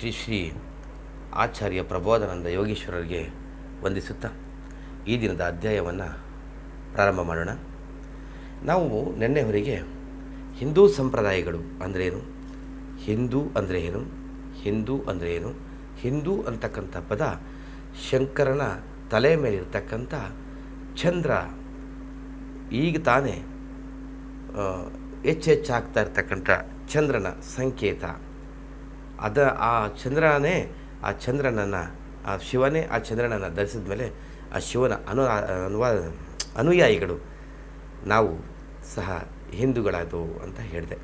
ಶ್ರೀ ಶ್ರೀ ಆಚಾರ್ಯ ಪ್ರಬೋಧಾನಂದ ಯೋಗೀಶ್ವರರಿಗೆ ವಂದಿಸುತ್ತಾ ಈ ದಿನದ ಅಧ್ಯಾಯವನ್ನು ಪ್ರಾರಂಭ ಮಾಡೋಣ. ನಾವು ನಿನ್ನೆವರೆಗೆ ಹಿಂದೂ ಸಂಪ್ರದಾಯಗಳು ಅಂದ್ರೇನು ಹಿಂದೂ ಅಂದರೆ ಏನು? ಹಿಂದೂ ಅಂದರೆ ಏನು? ಹಿಂದೂ ಅಂತಕ್ಕಂಥ ಪದ ಶಂಕರನ ತಲೆ ಮೇಲಿರ್ತಕ್ಕಂಥ ಚಂದ್ರ ಈಗ ತಾನೇ ಹೆಚ್ಚೆಚ್ಚಾಗ್ತಾ ಇರ್ತಕ್ಕಂಥ ಚಂದ್ರನ ಸಂಕೇತ. ಅದ ಆ ಚಂದ್ರನೇ ಆ ಚಂದ್ರನನ್ನು, ಆ ಶಿವನೇ ಆ ಚಂದ್ರನನ್ನು ಧರಿಸಿದ ಮೇಲೆ ಆ ಶಿವನ ಅನು ಅನುವಾದ ಅನುಯಾಯಿಗಳು ನಾವು ಸಹ ಹಿಂದೂಗಳಾದವು ಅಂತ ಹೇಳಿದೆ.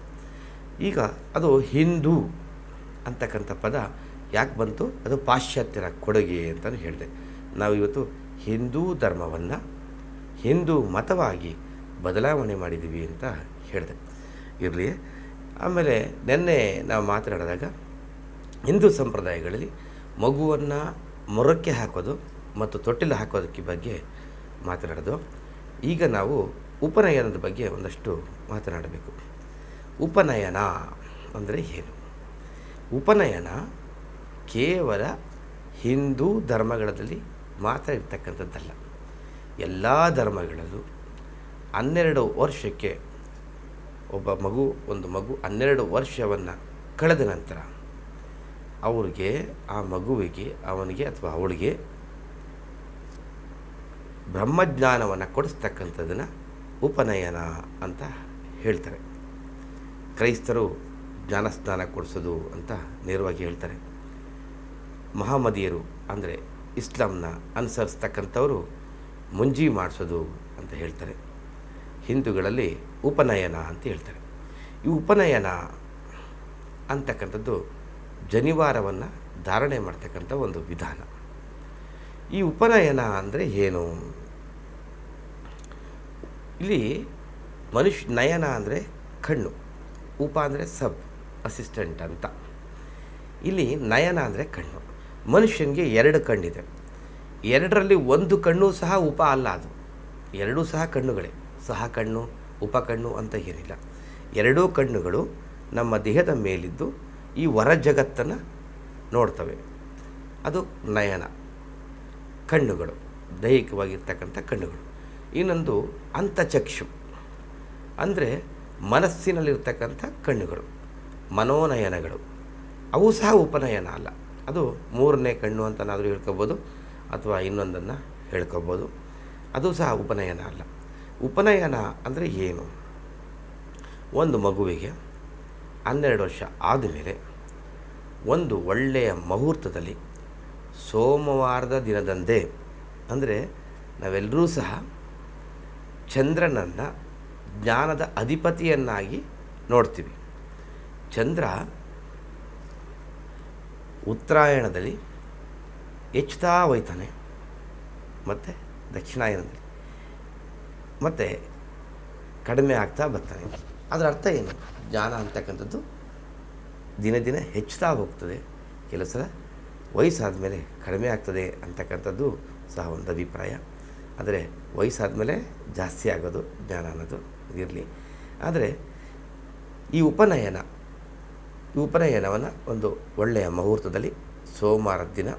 ಈಗ ಅದು ಹಿಂದೂ ಅಂತಕ್ಕಂಥ ಪದ ಯಾಕೆ ಬಂತು? ಅದು ಪಾಶ್ಚಾತ್ಯರ ಕೊಡುಗೆ ಅಂತಲೂ ಹೇಳಿದೆ. ನಾವು ಇವತ್ತು ಹಿಂದೂ ಧರ್ಮವನ್ನು, ಹಿಂದೂ ಮತವಾಗಿ ಬದಲಾವಣೆ ಮಾಡಿದ್ದೀವಿ ಅಂತ ಹೇಳಿದೆ. ಇರಲಿ. ಆಮೇಲೆ ನಿನ್ನೆ ನಾವು ಮಾತನಾಡಿದಾಗ ಹಿಂದೂ ಸಂಪ್ರದಾಯಗಳಲ್ಲಿ ಮಗುವನ್ನು ಮೊರಕ್ಕೆ ಹಾಕೋದು ಮತ್ತು ತೊಟ್ಟಿಲು ಹಾಕೋದಕ್ಕೆ ಬಗ್ಗೆ ಮಾತನಾಡೋದು. ಈಗ ನಾವು ಉಪನಯನದ ಬಗ್ಗೆ ಒಂದಷ್ಟು ಮಾತನಾಡಬೇಕು. ಉಪನಯನ ಅಂದರೆ ಏನು? ಉಪನಯನ ಕೇವಲ ಹಿಂದೂ ಧರ್ಮಗಳಲ್ಲಿ ಮಾತ್ರ ಇರ್ತಕ್ಕಂಥದ್ದಲ್ಲ. ಎಲ್ಲ ಧರ್ಮಗಳಲ್ಲೂ ಹನ್ನೆರಡು ವರ್ಷಕ್ಕೆ ಒಬ್ಬ ಮಗು, ಒಂದು ಮಗು ಹನ್ನೆರಡು ವರ್ಷವನ್ನು ಕಳೆದ ನಂತರ ಅವ್ರಿಗೆ, ಆ ಮಗುವಿಗೆ, ಅವನಿಗೆ ಅಥವಾ ಅವಳಿಗೆ ಬ್ರಹ್ಮಜ್ಞಾನವನ್ನು ಕೊಡಿಸ್ತಕ್ಕಂಥದ್ದನ್ನು ಉಪನಯನ ಅಂತ ಹೇಳ್ತಾರೆ. ಕ್ರೈಸ್ತರು ಜ್ಞಾನಸ್ನಾನ ಕೊಡಿಸೋದು ಅಂತ ನೇರವಾಗಿ ಹೇಳ್ತಾರೆ. ಮಹಮ್ಮದಿಯರು ಅಂದರೆ ಇಸ್ಲಾಂನ ಅನುಸರಿಸ್ತಕ್ಕಂಥವರು ಮುಂಜಿ ಮಾಡಿಸೋದು ಅಂತ ಹೇಳ್ತಾರೆ. ಹಿಂದೂಗಳಲ್ಲಿ ಉಪನಯನ ಅಂತ ಹೇಳ್ತಾರೆ. ಈ ಉಪನಯನ ಅಂತಕ್ಕಂಥದ್ದು ಜನಿವಾರವನ್ನು ಧಾರಣೆ ಮಾಡ್ತಕ್ಕಂಥ ಒಂದು ವಿಧಾನ. ಈ ಉಪನಯನ ಅಂದರೆ ಏನು? ಇಲ್ಲಿ ಮನುಷ್ಯ, ನಯನ ಅಂದರೆ ಕಣ್ಣು, ಉಪ ಅಂದರೆ ಸಬ್, ಅಸಿಸ್ಟೆಂಟ್ ಅಂತ. ಇಲ್ಲಿ ನಯನ ಅಂದರೆ ಕಣ್ಣು. ಮನುಷ್ಯನಿಗೆ ಎರಡು ಕಣ್ಣಿದೆ. ಎರಡರಲ್ಲಿ ಒಂದು ಕಣ್ಣು ಸಹ ಉಪ ಅಲ್ಲ ಅದು. ಎರಡೂ ಸಹ ಕಣ್ಣುಗಳೇ. ಸಹ ಕಣ್ಣು, ಉಪ ಕಣ್ಣು ಅಂತ ಏನಿಲ್ಲ. ಎರಡೂ ಕಣ್ಣುಗಳು ನಮ್ಮ ದೇಹದ ಮೇಲಿದ್ದು ಈ ಹೊರ ಜಗತ್ತನ್ನು ನೋಡ್ತವೆ. ಅದು ನಯನ. ಕಣ್ಣುಗಳು, ದೈಹಿಕವಾಗಿರ್ತಕ್ಕಂಥ ಕಣ್ಣುಗಳು. ಇನ್ನೊಂದು ಅಂತಚಕ್ಷು. ಅಂದರೆ ಮನಸ್ಸಿನಲ್ಲಿರ್ತಕ್ಕಂಥ ಕಣ್ಣುಗಳು, ಮನೋನಯನಗಳು. ಅವು ಸಹ ಉಪನಯನ ಅಲ್ಲ. ಅದು ಮೂರನೇ ಕಣ್ಣು ಅಂತನಾದರೂ ಹೇಳ್ಕೊಬೋದು, ಅಥವಾ ಇನ್ನೊಂದನ್ನು ಹೇಳ್ಕೊಬೋದು. ಅದು ಸಹ ಉಪನಯನ ಅಲ್ಲ. ಉಪನಯನ ಅಂದರೆ ಏನು? ಒಂದು ಮಗುವಿಗೆ ಹನ್ನೆರಡು ವರ್ಷ ಆದಮೇಲೆ ಒಂದು ಒಳ್ಳೆಯ ಮುಹೂರ್ತದಲ್ಲಿ ಸೋಮವಾರದ ದಿನದಂದೇ, ಅಂದರೆ ನಾವೆಲ್ಲರೂ ಸಹ ಚಂದ್ರನನ್ನು ಜ್ಞಾನದ ಅಧಿಪತಿಯನ್ನಾಗಿ ನೋಡ್ತೀವಿ. ಚಂದ್ರ ಉತ್ತರಾಯಣದಲ್ಲಿ ಹೆಚ್ಚುತ್ತಾ ಹೋಯ್ತಾನೆ, ಮತ್ತು ದಕ್ಷಿಣಾಯನದಲ್ಲಿ, ಮತ್ತು ಕಡಿಮೆ ಆಗ್ತಾ ಬರ್ತಾನೆ. ಅದರ ಅರ್ಥ ಏನು? ಜ್ಞಾನ ಅಂತಕ್ಕಂಥದ್ದು ದಿನ ದಿನ ಹೆಚ್ಚುತ್ತಾ ಹೋಗ್ತದೆ. ಕೆಲವು ಸಲ ವಯಸ್ಸಾದ ಮೇಲೆ ಕಡಿಮೆ ಆಗ್ತದೆ ಅಂತಕ್ಕಂಥದ್ದು ಸಹ ಒಂದು ಅಭಿಪ್ರಾಯ. ಆದರೆ ವಯಸ್ಸಾದ ಮೇಲೆ ಜಾಸ್ತಿ ಆಗೋದು ಜ್ಞಾನ ಅನ್ನೋದು ಇರಲಿ. ಆದರೆ ಈ ಉಪನಯನ, ಈ ಉಪನಯನವನ್ನು ಒಂದು ಒಳ್ಳೆಯ ಮುಹೂರ್ತದಲ್ಲಿ ಸೋಮವಾರದ ದಿನ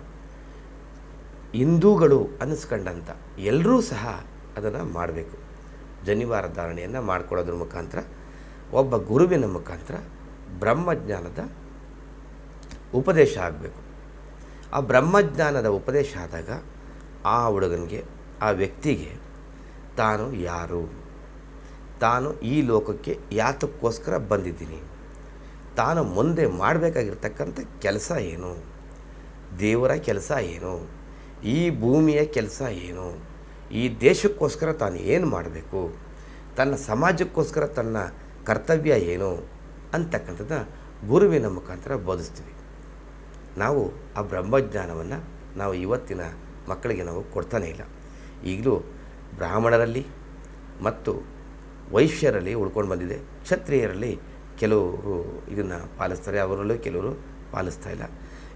ಹಿಂದೂಗಳು ಅನ್ನಿಸ್ಕೊಂಡಂಥ ಎಲ್ಲರೂ ಸಹ ಅದನ್ನು ಮಾಡಬೇಕು. ಜನಿವಾರ ಧಾರಣೆಯನ್ನು ಮಾಡಿಕೊಳ್ಳೋದ್ರ ಮುಖಾಂತರ ಒಬ್ಬ ಗುರುವಿನ ಮುಖಾಂತರ ಬ್ರಹ್ಮಜ್ಞಾನದ ಉಪದೇಶ ಆಗಬೇಕು. ಆ ಬ್ರಹ್ಮಜ್ಞಾನದ ಉಪದೇಶ ಆದಾಗ ಆ ಹುಡುಗನಿಗೆ, ಆ ವ್ಯಕ್ತಿಗೆ ತಾನು ಯಾರು? ತಾನು ಈ ಲೋಕಕ್ಕೆ ಯಾತಕ್ಕೋಸ್ಕರ ಬಂದಿದ್ದೀನಿ. ತಾನು ಮುಂದೆ ಮಾಡಬೇಕಾಗಿರ್ತಕ್ಕಂಥ ಕೆಲಸ ಏನು? ದೇವರ ಕೆಲಸ ಏನು? ಈ ಭೂಮಿಯ ಕೆಲಸ ಏನು? ಈ ದೇಶಕ್ಕೋಸ್ಕರ ತಾನು ಏನು ಮಾಡಬೇಕು? ತನ್ನ ಸಮಾಜಕ್ಕೋಸ್ಕರ ತನ್ನ ಕರ್ತವ್ಯ ಏನು ಅಂತಕ್ಕಂಥದ್ದು ಗುರುವಿನ ಮುಖಾಂತರ ಬೋಧಿಸ್ತೀವಿ. ನಾವು ಆ ಬ್ರಹ್ಮಜ್ಞಾನವನ್ನು ನಾವು ಇವತ್ತಿನ ಮಕ್ಕಳಿಗೆ ನಾವು ಕೊಡ್ತಾನೇ ಇಲ್ಲ. ಈಗಲೂ ಬ್ರಾಹ್ಮಣರಲ್ಲಿ ಮತ್ತು ವೈಶ್ಯರಲ್ಲಿ ಉಳ್ಕೊಂಡು ಬಂದಿದೆ. ಕ್ಷತ್ರಿಯರಲ್ಲಿ ಕೆಲವರು ಇದನ್ನು ಪಾಲಿಸ್ತಾರೆ, ಅವರಲ್ಲೂ ಕೆಲವರು ಪಾಲಿಸ್ತಾ ಇಲ್ಲ.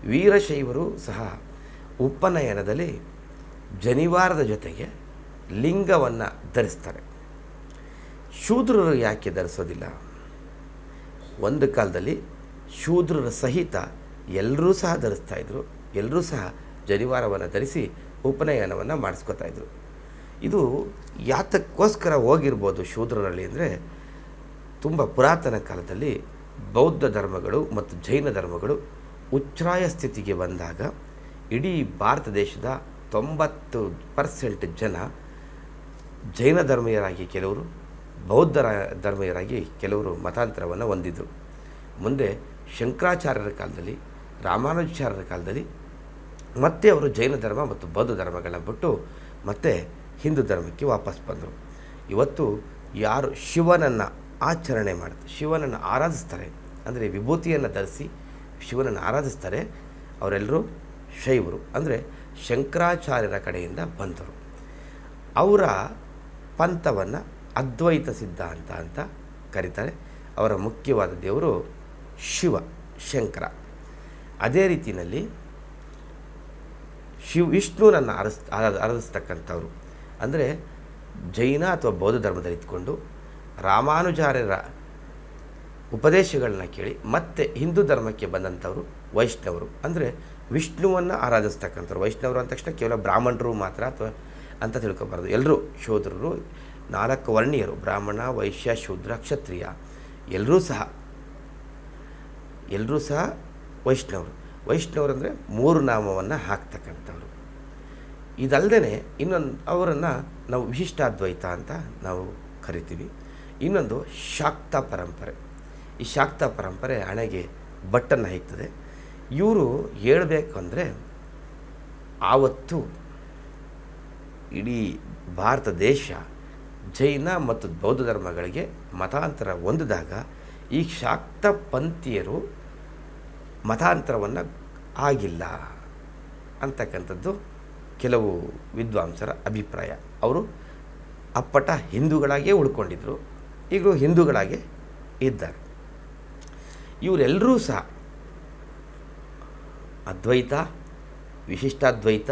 ವೀರಶೈವರು ಸಹ ಉಪನಯನದಲ್ಲಿ ಜನಿವಾರದ ಜೊತೆಗೆ ಲಿಂಗವನ್ನು ಧರಿಸ್ತಾರೆ. ಶೂದ್ರರು ಯಾಕೆ ಧರಿಸೋದಿಲ್ಲ? ಒಂದು ಕಾಲದಲ್ಲಿ ಶೂದ್ರರ ಸಹಿತ ಎಲ್ಲರೂ ಸಹ ಧರಿಸ್ತಾ ಇದ್ರು. ಎಲ್ಲರೂ ಸಹ ಜನಿವಾರವನ್ನು ಧರಿಸಿ ಉಪನಯನವನ್ನು ಮಾಡಿಸ್ಕೋತಾ ಇದ್ದರು ಇದು ಯಾತಕ್ಕೋಸ್ಕರ ಹೋಗಿರ್ಬೋದು ಶೂದ್ರರಲ್ಲಿ ಅಂದರೆ ತುಂಬ ಪುರಾತನ ಕಾಲದಲ್ಲಿ ಬೌದ್ಧ ಧರ್ಮಗಳು ಮತ್ತು ಜೈನ ಧರ್ಮಗಳು ಉಚ್ಛ್ರಾಯ ಸ್ಥಿತಿಗೆ ಬಂದಾಗ ಇಡೀ ಭಾರತ ದೇಶದ ತೊಂಬತ್ತು ಪರ್ಸೆಂಟ್ ಜನ ಜೈನ ಧರ್ಮೀಯರಾಗಿ ಕೆಲವರು ಬೌದ್ಧ ರ- ಧರ್ಮೀಯರಾಗಿ ಕೆಲವರು ಮತಾಂತರವನ್ನು ಹೊಂದಿದ್ರು. ಮುಂದೆ ಶಂಕರಾಚಾರ್ಯರ ಕಾಲದಲ್ಲಿ, ರಾಮಾನುಜಾಚಾರ್ಯರ ಕಾಲದಲ್ಲಿ, ಮತ್ತೆ ಅವರು ಜೈನ ಧರ್ಮ ಮತ್ತು ಬೌದ್ಧ ಧರ್ಮಗಳನ್ನ ಬಿಟ್ಟು ಮತ್ತೆ ಹಿಂದೂ ಧರ್ಮಕ್ಕೆ ವಾಪಸ್ ಬಂದರು. ಇವತ್ತು ಯಾರು ಶಿವನನ್ನು ಆಚರಣೆ ಮಾಡ್ತಾರೆ ಶಿವನನ್ನು ಆರಾಧಿಸ್ತಾರೆ, ಅಂದರೆ ವಿಭೂತಿಯನ್ನು ಧರಿಸಿ ಶಿವನನ್ನು ಆರಾಧಿಸ್ತಾರೆ, ಅವರೆಲ್ಲರೂ ಶೈವರು, ಅಂದರೆ ಶಂಕರಾಚಾರ್ಯರ ಕಡೆಯಿಂದ ಬಂದರು. ಅವರ ಪಂಥವನ್ನು ಅದ್ವೈತ ಸಿದ್ಧಾಂತ ಅಂತ ಕರೀತಾರೆ. ಅವರ ಮುಖ್ಯವಾದ ದೇವರು ಶಿವ, ಶಂಕರ. ಅದೇ ರೀತಿಯಲ್ಲಿ ಶಿವ, ವಿಷ್ಣುನನ್ನು ಅರಸ್ ಆರಾಧ ಆರಾಧಿಸ್ತಕ್ಕಂಥವ್ರು ಅಂದರೆ ಜೈನ ಅಥವಾ ಬೌದ್ಧ ಧರ್ಮದಲ್ಲಿ ಇದ್ಕೊಂಡು ರಾಮಾನುಜಾರ್ಯರ ಉಪದೇಶಗಳನ್ನ ಕೇಳಿ ಮತ್ತೆ ಹಿಂದೂ ಧರ್ಮಕ್ಕೆ ಬಂದಂಥವರು, ವೈಷ್ಣವರು. ಅಂದರೆ ವಿಷ್ಣುವನ್ನು ಆರಾಧಿಸ್ತಕ್ಕಂಥವ್ರು. ವೈಷ್ಣವರು ಅಂದ ತಕ್ಷಣ ಕೇವಲ ಬ್ರಾಹ್ಮಣರು ಮಾತ್ರ ಅಥವಾ ಅಂತ ತಿಳ್ಕೊಬಾರ್ದು. ಎಲ್ಲರೂ ಶೂದ್ರರು ನಾಲ್ಕು ವರ್ಣೀಯರು, ಬ್ರಾಹ್ಮಣ, ವೈಶ್ಯ, ಶೂದ್ರ, ಕ್ಷತ್ರಿಯ. ಎಲ್ಲರೂ ಸಹ ಎಲ್ಲರೂ ಸಹ ವೈಷ್ಣವರು. ವೈಷ್ಣವರು ಅಂದರೆ ಮೂರು ನಾಮವನ್ನು ಹಾಕ್ತಕ್ಕಂಥವ್ರು. ಇದಲ್ಲದೆ ಇನ್ನೊಂದು, ಅವರನ್ನು ನಾವು ವಿಶಿಷ್ಟಾದ್ವೈತ ಅಂತ ನಾವು ಕರಿತೀವಿ. ಇನ್ನೊಂದು ಶಾಕ್ತ ಪರಂಪರೆ. ಈ ಶಾಕ್ತ ಪರಂಪರೆ ಹಣೆಗೆ ಬಟ್ಟನ್ನು ಹಾಯ್ತದೆ ಇವರು ಹೇಳಬೇಕು ಅಂದರೆ ಆವತ್ತು ಇಡೀ ಭಾರತ ದೇಶ ಜೈನ ಮತ್ತು ಬೌದ್ಧ ಧರ್ಮಗಳಿಗೆ ಮತಾಂತರ ಹೊಂದಿದಾಗ ಈ ಶಾಕ್ತ ಪಂಥೀಯರು ಮತಾಂತರವನ್ನು ಆಗಿಲ್ಲ. ಅಂತಕ್ಕಂಥದ್ದು ಕೆಲವು ವಿದ್ವಾಂಸರ ಅಭಿಪ್ರಾಯ. ಅವರು ಅಪ್ಪಟ ಹಿಂದೂಗಳಾಗೇ ಉಳ್ಕೊಂಡಿದ್ರು. ಈಗಲೂ ಹಿಂದೂಗಳಾಗೆ ಇದ್ದಾರೆ. ಇವರೆಲ್ಲರೂ ಸಹ ಅದ್ವೈತ, ವಿಶಿಷ್ಟಾದ್ವೈತ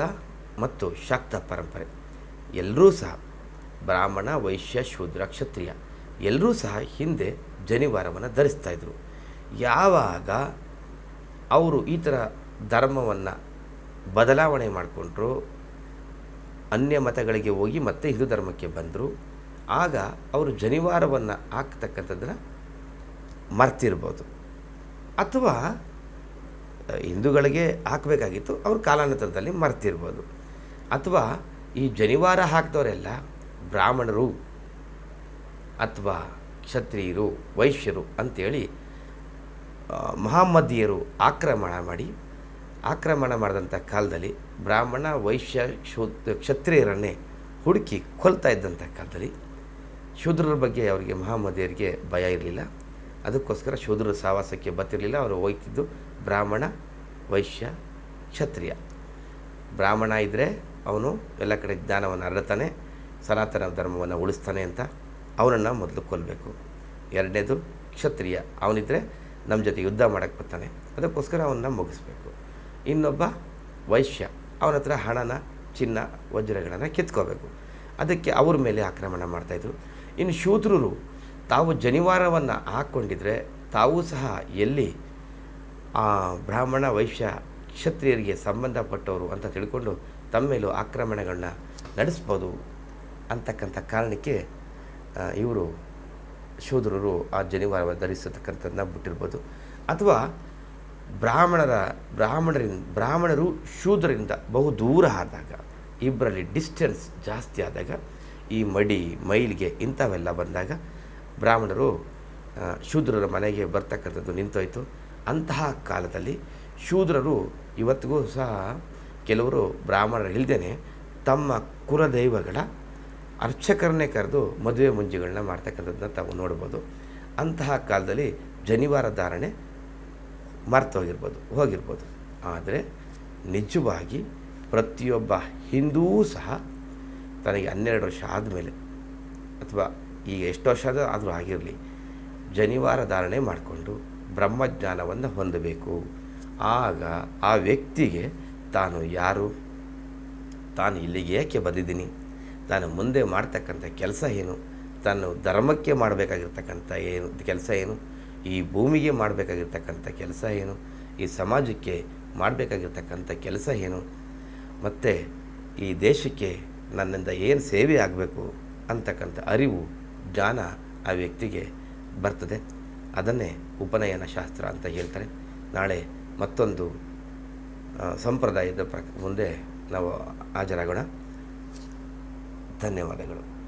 ಮತ್ತು ಶಾಕ್ತ ಪರಂಪರೆ. ಎಲ್ಲರೂ ಸಹ ಬ್ರಾಹ್ಮಣ, ವೈಶ್ಯ, ಶೂದ್ರ, ಕ್ಷತ್ರಿಯ. ಎಲ್ಲರೂ ಸಹ ಹಿಂದೆ ಜನಿವಾರವನ್ನು ಧರಿಸ್ತಾ ಇದ್ರು. ಯಾವಾಗ ಅವರು ಈ ಥರ ಧರ್ಮವನ್ನು ಬದಲಾವಣೆ ಮಾಡಿಕೊಂಡ್ರು, ಅನ್ಯ ಮತಗಳಿಗೆ ಹೋಗಿ ಮತ್ತೆ ಹಿಂದೂ ಧರ್ಮಕ್ಕೆ ಬಂದರು, ಆಗ ಅವರು ಜನಿವಾರವನ್ನು ಹಾಕ್ತಕ್ಕಂಥದ್ದನ್ನು ಮರ್ತಿರ್ಬೋದು. ಅಥವಾ ಹಿಂದೂಗಳಿಗೆ ಹಾಕಬೇಕಾಗಿತ್ತು, ಅವರು ಕಾಲಾನಂತರದಲ್ಲಿ ಮರ್ತಿರ್ಬೋದು. ಅಥವಾ ಈ ಜನಿವಾರ ಹಾಕಿದವರೆಲ್ಲ ಬ್ರಾಹ್ಮಣರು ಅಥವಾ ಕ್ಷತ್ರಿಯರು, ವೈಶ್ಯರು ಅಂಥೇಳಿ ಮಹಮ್ಮದಿಯರು ಆಕ್ರಮಣ ಮಾಡಿ, ಆಕ್ರಮಣ ಮಾಡಿದಂಥ ಕಾಲದಲ್ಲಿ ಬ್ರಾಹ್ಮಣ, ವೈಶ್ಯ, ಶೂದ್, ಕ್ಷತ್ರಿಯರನ್ನೇ ಹುಡುಕಿ ಕೊಲ್ತಾ ಇದ್ದಂಥ ಕಾಲದಲ್ಲಿ ಶೂದ್ರರ ಬಗ್ಗೆ ಅವರಿಗೆ ಮಹಮ್ಮದಿಯರಿಗೆ ಭಯ ಇರಲಿಲ್ಲ. ಅದಕ್ಕೋಸ್ಕರ ಶೂದ್ರರ ಸಹವಾಸಕ್ಕೆ ಬತ್ತಿರಲಿಲ್ಲ ಅವರು ಹೋಗ್ತಿದ್ದು ಬ್ರಾಹ್ಮಣ, ವೈಶ್ಯ, ಕ್ಷತ್ರಿಯ. ಬ್ರಾಹ್ಮಣ ಇದ್ದರೆ ಅವನು ಎಲ್ಲ ಕಡೆ ಜ್ಞಾನವನ್ನು ಹರಡ್ತಾನೆ ಸನಾತನ ಧರ್ಮವನ್ನು ಉಳಿಸ್ತಾನೆ ಅಂತ ಅವನನ್ನು ಮೊದಲು ಕೊಲ್ಲಬೇಕು ಎರಡನೇದು ಕ್ಷತ್ರಿಯ. ಅವನಿದ್ದರೆ ನಮ್ಮ ಜೊತೆ ಯುದ್ಧ ಮಾಡೋಕ್ಕೆ ಬರ್ತಾನೆ. ಅದಕ್ಕೋಸ್ಕರ ಅವನ್ನ ಮುಗಿಸ್ಬೇಕು. ಇನ್ನೊಬ್ಬ ವೈಶ್ಯ. ಅವನ ಹತ್ರ ಹಣನ, ಚಿನ್ನ, ವಜ್ರಗಳನ್ನು ಕಿತ್ಕೋಬೇಕು. ಅದಕ್ಕೆ ಅವ್ರ ಮೇಲೆ ಆಕ್ರಮಣ ಮಾಡ್ತಾಯಿದ್ರು ಇನ್ನು ಶೂದ್ರರು ತಾವು ಜನಿವಾರವನ್ನು ಹಾಕ್ಕೊಂಡಿದ್ರೆ ತಾವೂ ಸಹ ಎಲ್ಲಿ ಆ ಬ್ರಾಹ್ಮಣ, ವೈಶ್ಯ, ಕ್ಷತ್ರಿಯರಿಗೆ ಸಂಬಂಧಪಟ್ಟವರು ಅಂತ ತಿಳ್ಕೊಂಡು ತಮ್ಮ ಮೇಲೂ ಆಕ್ರಮಣಗಳನ್ನ ನಡೆಸ್ಬೋದು. ಅಂತಕ್ಕಂಥ ಕಾರಣಕ್ಕೆ ಇವರು ಶೂದ್ರರು ಆ ಜನಿವಾರ ಧರಿಸತಕ್ಕಂಥದ್ದನ್ನ ಬಿಟ್ಟಿರ್ಬೋದು. ಅಥವಾ ಬ್ರಾಹ್ಮಣರ ಬ್ರಾಹ್ಮಣರಿಂದ ಬ್ರಾಹ್ಮಣರು ಶೂದ್ರರಿಂದ ಬಹು ದೂರ ಆದಾಗ ಇಬ್ಬರಲ್ಲಿ ಡಿಸ್ಟೆನ್ಸ್ ಜಾಸ್ತಿ ಆದಾಗ, ಈ ಮಡಿ, ಮೈಲಿಗೆ ಇಂಥವೆಲ್ಲ ಬಂದಾಗ ಬ್ರಾಹ್ಮಣರು ಶೂದ್ರರ ಮನೆಗೆ ಬರ್ತಕ್ಕಂಥದ್ದು ನಿಂತೋಯ್ತು. ಅಂತಹ ಕಾಲದಲ್ಲಿ ಶೂದ್ರರು ಇವತ್ತಿಗೂ ಸಹ ಕೆಲವರು ಬ್ರಾಹ್ಮಣರು ಇಲ್ದೇ ತಮ್ಮ ಕುಲದೈವಗಳ ಅರ್ಚಕರನ್ನೇ ಕರೆದು ಮದುವೆ ಮುಂಜಿಗಳನ್ನ ಮಾಡ್ತಕ್ಕಂಥದ್ದನ್ನ ತಾವು ನೋಡ್ಬೋದು. ಅಂತಹ ಕಾಲದಲ್ಲಿ ಜನಿವಾರ ಧಾರಣೆ ಮರ್ತೋಗಿರ್ಬೋದು ಹೋಗಿರ್ಬೋದು ಆದರೆ ನಿಜವಾಗಿ ಪ್ರತಿಯೊಬ್ಬ ಹಿಂದೂ ಸಹ ತನಗೆ ಹನ್ನೆರಡು ವರ್ಷ ಆದಮೇಲೆ ಅಥವಾ ಈಗ ಎಷ್ಟು ವರ್ಷ ಆದರೂ ಆಗಿರಲಿ, ಜನಿವಾರ ಧಾರಣೆ ಮಾಡಿಕೊಂಡು ಬ್ರಹ್ಮಜ್ಞಾನವನ್ನು ಹೊಂದಬೇಕು. ಆಗ ಆ ವ್ಯಕ್ತಿಗೆ ತಾನು ಯಾರು? ತಾನು ಇಲ್ಲಿಗೆ ಏಕೆ ಬಂದಿದ್ದೀನಿ? ತಾನು ಮುಂದೆ ಮಾಡ್ತಕ್ಕಂಥ ಕೆಲಸ ಏನು? ತಾನು ಧರ್ಮಕ್ಕೆ ಮಾಡಬೇಕಾಗಿರ್ತಕ್ಕಂಥ ಏನು? ಕೆಲಸ ಏನು? ಈ ಭೂಮಿಗೆ ಮಾಡಬೇಕಾಗಿರ್ತಕ್ಕಂಥ ಕೆಲಸ ಏನು? ಈ ಸಮಾಜಕ್ಕೆ ಮಾಡಬೇಕಾಗಿರ್ತಕ್ಕಂಥ ಕೆಲಸ ಏನು? ಮತ್ತು ಈ ದೇಶಕ್ಕೆ ನನ್ನಿಂದ ಏನು ಸೇವೆ ಆಗಬೇಕು ಅಂತಕ್ಕಂಥ ಅರಿವು, ಜ್ಞಾನ ಆ ವ್ಯಕ್ತಿಗೆ ಬರ್ತದೆ. ಅದನ್ನೇ ಉಪನಯನ ಶಾಸ್ತ್ರ ಅಂತ ಹೇಳ್ತಾರೆ. ನಾಳೆ ಮತ್ತೊಂದು ಸಂಪ್ರದಾಯದ ಪ್ರ ಮುಂದೆ ನಾವು ಹಾಜರಾಗೋಣ. ಧನ್ಯವಾದಗಳು.